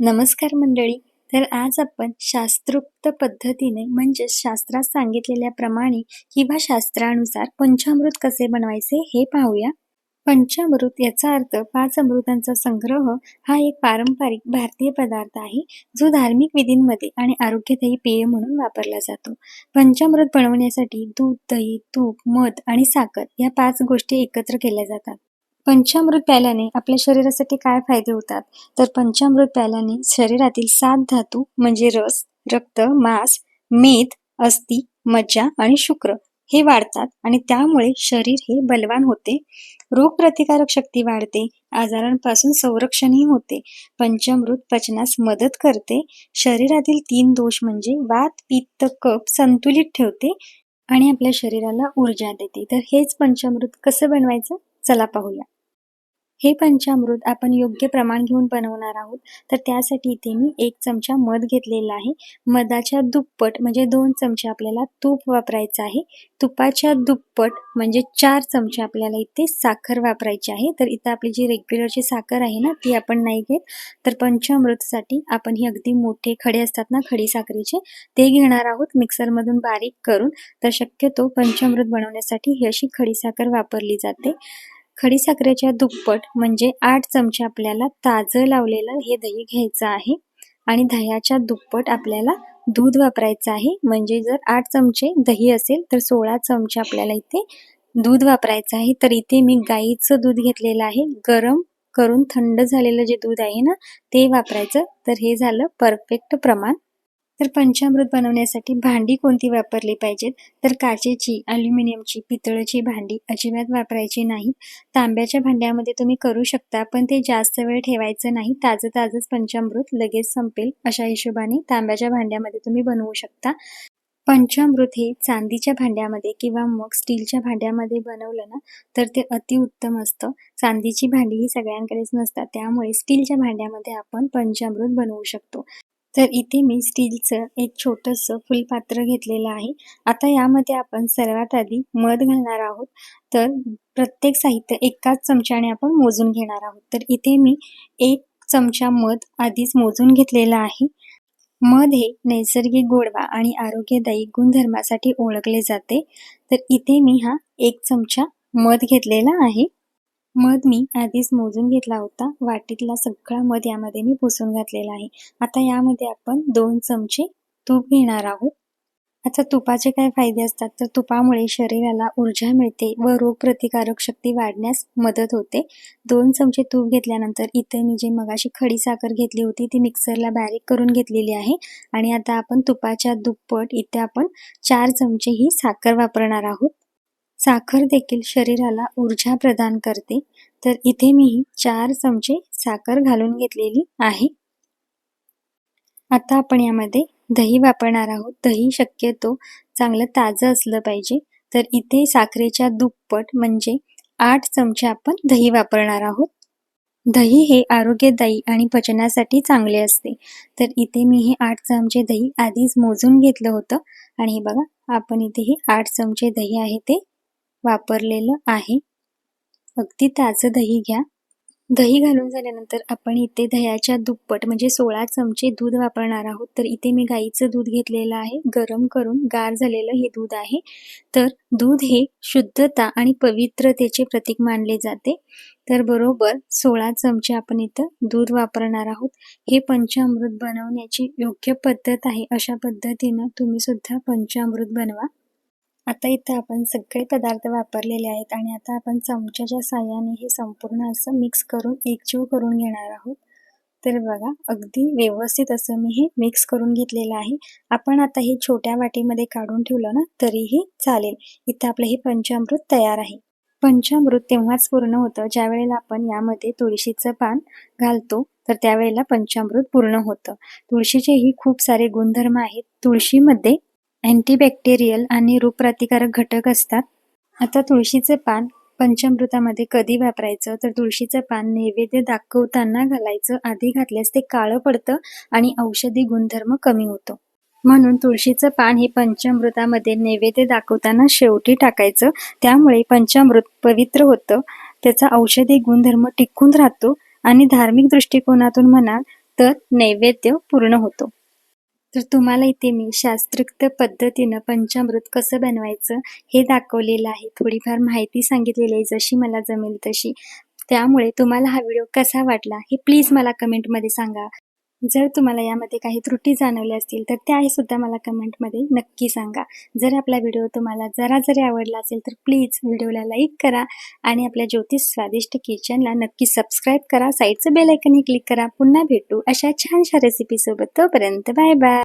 नमस्कार मंडळी. तर आज आपण शास्त्रोक्त पद्धतीने म्हणजे शास्त्रात सांगितलेल्या प्रमाणे किंवा शास्त्रानुसार पंचामृत कसे बनवायचे हे पाहूया. पंचामृत याचा अर्थ पाच अमृतांचा संग्रह हा एक पारंपरिक भारतीय पदार्थ आहे जो धार्मिक विधींमध्ये आणि आरोग्यदायी पेय म्हणून वापरला जातो. पंचामृत बनवण्यासाठी दूध दही तूप मध आणि साखर या पाच गोष्टी एकत्र केल्या जातात. पंचामृत प्यायल्याने आपल्या शरीरासाठी काय फायदे होतात? तर पंचामृत प्यायल्याने शरीरातील सात धातू म्हणजे रस रक्त मांस मेद अस्थि मज्जा आणि शुक्र हे वाढतात आणि त्यामुळे शरीर हे बलवान होते. रोगप्रतिकारक शक्ती वाढते आजारांपासून संरक्षणही होते. पंचामृत पचनास मदत करते. शरीरातील तीन दोष म्हणजे वात पित्त कप संतुलित ठेवते आणि आपल्या शरीराला ऊर्जा देते. तर हेच पंचामृत कसं बनवायचं? चला पाहूया. हे पंचामृत आपण योग्य प्रमाण घेऊन बनवणार आहोत. तर त्यासाठी इथे मी एक चमचा मध घेतलेला आहे. मधाच्या दुप्पट म्हणजे दोन चमचे आपल्याला तूप वापरायचं आहे. तुपाच्या दुप्पट म्हणजे चार चमचे आपल्याला इथे साखर वापरायची आहे. तर इथं आपली जी रेग्युलरची साखर आहे ना ती आपण नाही घेत. तर पंचामृतसाठी आपण हे अगदी मोठे खडे असतात ना खडी साखरेचे ते घेणार आहोत मिक्सरमधून बारीक करून. तर शक्यतो पंचामृत बनवण्यासाठी ही अशी खडी साखर वापरली जाते. खडीसाखरेच्या दुप्पट म्हणजे आठ चमचे आपल्याला ताजं लावलेलं हे दही घ्यायचं आहे. आणि दह्याच्या दुप्पट आपल्याला दूध वापरायचं आहे. म्हणजे जर आठ चमचे दही असेल तर सोळा चमचे आपल्याला इथे दूध वापरायचं आहे. तर इथे मी गाईचं दूध घेतलेलं आहे. गरम करून थंड झालेलं जे दूध आहे ना ते वापरायचं. तर हे झालं परफेक्ट प्रमाण. तर पंचामृत बनवण्यासाठी भांडी कोणती वापरली पाहिजेत? तर काचेची अल्युमिनियमची पितळेची भांडी अजिबात वापरायची नाही. तांब्याच्या भांड्यामध्ये तुम्ही करू शकता पण ते जास्त वेळ ठेवायचं नाही. ताजं ताजंच पंचामृत लगेच संपेल अशा हिशोबाने तांब्याच्या भांड्यामध्ये तुम्ही बनवू शकता. पंचामृत हे चांदीच्या भांड्यामध्ये किंवा मग स्टीलच्या भांड्यामध्ये बनवलं ना तर ते अतिउत्तम असतं. चांदीची भांडी ही सगळ्यांकडेच नसतात त्यामुळे स्टीलच्या भांड्यामध्ये आपण पंचामृत बनवू शकतो. तर इथे मी स्टीलचं एक छोटंसं फुलपात्र घेतलेलं आहे. आता यामध्ये आपण सर्वात आधी मध घालणार आहोत. तर प्रत्येक साहित्य एकाच चमच्याने आपण मोजून घेणार आहोत. तर इथे मी एक चमचा मध आधीच मोजून घेतलेला आहे. मध हे नैसर्गिक गोडवा आणि आरोग्यदायी गुणधर्मासाठी ओळखले जाते. तर इथे मी हा एक चमचा मध घेतलेला आहे. मध मी आधीच मोजून घेतला होता. वाटीतला सगळा मध यामध्ये मी पुसून घातलेला आहे. आता यामध्ये आपण दोन चमचे तूप घेणार आहोत. आता तुपाचे काय फायदे असतात? तर तुपामुळे शरीराला ऊर्जा मिळते व रोगप्रतिकारक शक्ती वाढण्यास मदत होते. दोन चमचे तूप घेतल्यानंतर इथे मी जे मगाशी खडी साखर घेतली होती ती मिक्सरला बारीक करून घेतलेली आहे. आणि आता आपण तुपाच्या दुप्पट इथे आपण चार चमचे ही साखर वापरणार आहोत. साखर देखील शरीराला ऊर्जा प्रदान करते. तर इथे मी चार चमचे साखर घालून घेतलेली आहे. आता आपण यामध्ये दही वापरणार आहोत. दही शक्यतो चांगलं ताजं असलं पाहिजे. तर इथे साखरेच्या दुप्पट म्हणजे आठ चमचे आपण दही वापरणार आहोत. दही हे आरोग्यदायी आणि पचनासाठी चांगले असते. तर इथे मी हे आठ चमचे दही आधीच मोजून घेतलं होतं. आणि हे बघा आपण इथे हे आठ चमचे दही आहे ते वापरलेलं आहे. अगदी ताजं दही घ्या. दही घालून झाल्यानंतर आपण इथे दह्याच्या दुप्पट म्हणजे सोळा चमचे दूध वापरणार आहोत. तर इथे मी गाईचं दूध घेतलेलं आहे. गरम करून गार झालेलं हे दूध आहे. तर दूध हे शुद्धता आणि पवित्रतेचे प्रतीक मानले जाते. तर बरोबर सोळा चमचे आपण इथं दूध वापरणार आहोत. हे पंचामृत बनवण्याची योग्य पद्धत आहे. अशा पद्धतीनं तुम्ही सुद्धा पंचामृत बनवा. आता इथं आपण सगळे पदार्थ वापरलेले आहेत आणि आता आपण चमच्याच्या साह्याने हे संपूर्ण असं मिक्स करून एकजीव करून घेणार आहोत. तर बघा अगदी व्यवस्थित असं मी हे मिक्स करून घेतलेलं आहे. आपण आता हे छोट्या वाटीमध्ये काढून ठेवलं ना तरीही चालेल. इथं आपलं हे पंचामृत तयार आहे. पंचामृत तेव्हाच पूर्ण होतं ज्या वेळेला आपण यामध्ये तुळशीचं पान घालतो तर त्यावेळेला पंचामृत पूर्ण होतं. तुळशीचेही खूप सारे गुणधर्म आहेत. तुळशीमध्ये अँटीबॅक्टेरियल आणि रोगप्रतिकारक घटक असतात. आता तुळशीचे पान पंचामृतामध्ये कधी वापरायचं? तर तुळशीचं पान नैवेद्य दाखवताना घालायचं. आधी घातल्यास ते काळं पडतं आणि औषधी गुणधर्म कमी होतो. म्हणून तुळशीचं पान हे पंचामृतामध्ये नैवेद्य दाखवताना शेवटी टाकायचं. त्यामुळे पंचामृत पवित्र होतं. त्याचा औषधी गुणधर्म टिकून राहतो आणि धार्मिक दृष्टिकोनातून म्हणाल तर नैवेद्य पूर्ण होतो. तर तुम्हाला इथे मी शास्त्रोक्त पद्धतीनं पंचामृत कसं बनवायचं हे दाखवलेलं आहे. थोडीफार माहिती सांगितलेली आहे जशी मला जमेल तशी. त्यामुळे तुम्हाला हा व्हिडिओ कसा वाटला हे प्लीज मला कमेंटमध्ये सांगा. जर तुम्हाला यामध्ये काही त्रुटी जाणवल्या असतील तर त्याही सुद्धा मला कमेंटमध्ये नक्की सांगा. जर आपला व्हिडिओ तुम्हाला जरा जरी आवडला असेल तर प्लीज व्हिडिओला लाईक करा आणि आपल्या ज्योतिष स्वादिष्ट किचनला नक्की सबस्क्राईब करा. साईडचं बेलायकनही क्लिक करा. पुन्हा भेटू अशा छानशा रेसिपीसोबत. तोपर्यंत बाय बाय.